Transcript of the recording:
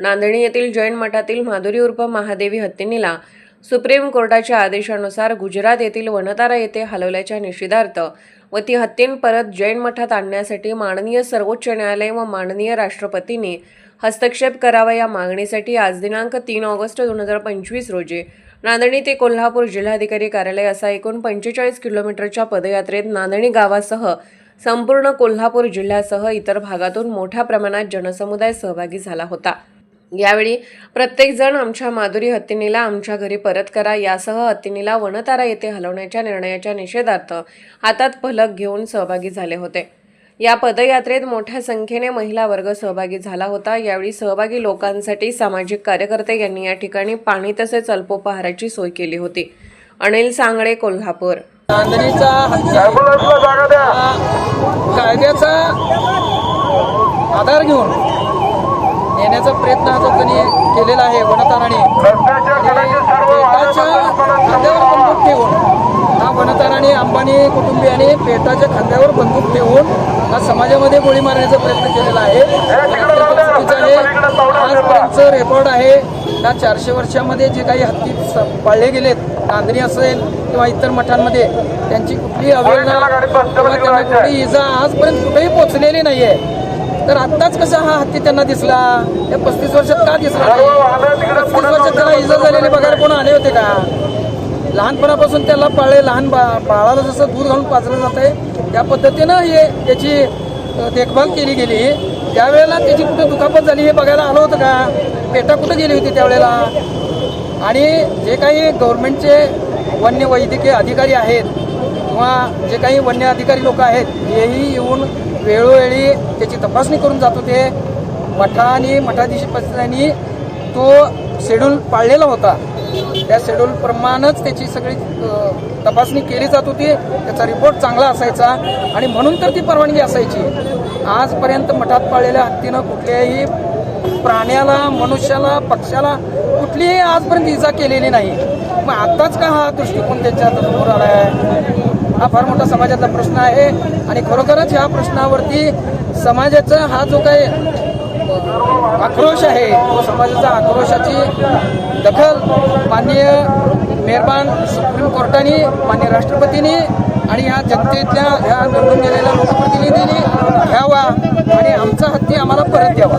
नांदणी येथील जैन मठातील माधुरी उर्फ महादेवी हत्तीनीला सुप्रीम कोर्टाच्या आदेशानुसार गुजरात येथील वनतारा येथे हलवल्याच्या निषेधार्थ व ती हत्तीन परत जैन मठात आणण्यासाठी माननीय सर्वोच्च न्यायालय व माननीय राष्ट्रपतींनी हस्तक्षेप करावा या मागणीसाठी आज दिनांक तीन ऑगस्ट दोन हजार पंचवीस रोजी नांदणी ते कोल्हापूर जिल्हाधिकारी कार्यालय असा एकूण पंचेचाळीस किलोमीटरच्या पदयात्रेत नांदणी गावासह संपूर्ण कोल्हापूर जिल्ह्यासह इतर भागातून मोठ्या प्रमाणात जनसमुदाय सहभागी झाला होता. यावेळी प्रत्येकजण आमच्या माधुरी हत्तीनीला आमच्या घरी परत करा यासह हत्तीनीला वनतारा येथे हलवण्याच्या निर्णयाच्या निषेधार्थ हातात फलक घेऊन सहभागी झाले होते. या पदयात्रेत मोठ्या संख्येने महिला वर्ग सहभागी झाला होता. यावेळी सहभागी लोकांसाठी सामाजिक कार्यकर्ते यांनी या ठिकाणी पाणी तसेच अल्पोपहाराची सोय केली होती. अनिल सांगळे कोल्हापूर. कायद्याचा आधार घेऊन नेण्याचा प्रयत्न जो त्यांनी केलेला आहे. वनताराने पेटाच्या खांद्यावर बंदूक ठेवून हा वनताराने अंबानी कुटुंबियाने पेटाच्या खांद्यावर बंदूक ठेवून हा समाजामध्ये गोळी मारण्याचा प्रयत्न केलेला आहे. आहे. आजपर्यंतचं रेकॉर्ड आहे? या चारशे वर्षामध्ये जे काही हत्ती पाळले गेलेत नांदणी असेल किंवा इतर मठांमध्ये त्यांची कुठलीही अवहेलना किंवा त्यांना कुठलीही इजा आजपर्यंत कुठेही पोचलेली नाहीये. तर आत्ताच कसा हा हत्ती त्यांना दिसला? या पस्तीस वर्षात का दिसला पस्तीस वर्षात त्याला इजा झालेली बघायला कोण आले होते का? लहानपणापासून त्याला पाळे लहान बा बाळाला जसं दूध घालून पाजलं जात आहे त्या पद्धतीनं हे त्याची देखभाल केली गेली. त्यावेळेला त्याची कुठे दुखापत झाली हे बघायला आलं होतं का? पेटा कुठं गेली होती त्यावेळेला? आणि जे काही गव्हर्नमेंटचे वन्य वैद्यकीय अधिकारी आहेत किंवा जे काही वन्य अधिकारी लोक आहेत हेही येऊन वेळोवेळी त्याची तपासणी करून जात होते. मठाने मठाधीशपदांनी तो शेड्यूल पाळलेला होता. त्या शेड्यूलप्रमाणेच त्याची सगळी तपासणी केली जात होती. त्याचा रिपोर्ट चांगला असायचा आणि म्हणून तर ती परवानगी असायची. आजपर्यंत मठात पाळलेल्या हत्तीनं कुठल्याही प्राण्याला मनुष्याला पक्षाला कुठलीही आजपर्यंत इजा केलेली नाही. मग आताच का हा दृष्टिकोन त्यांच्यासमोर आला आहे? हा फार मोठा समाजाचा प्रश्न आहे. आणि खरोखरच ह्या प्रश्नावरती समाजाचा हा जो काही आक्रोश आहे तो समाजाचा आक्रोशाची दखल माननीय मेहरबान सुप्रीम कोर्टाने मान्य राष्ट्रपतींनी आणि ह्या जनतेतल्या ह्या निवडून गेलेल्या लोकप्रतिनिधींनी घ्यावा आणि आमचा हत्ती आम्हाला परत द्यावा.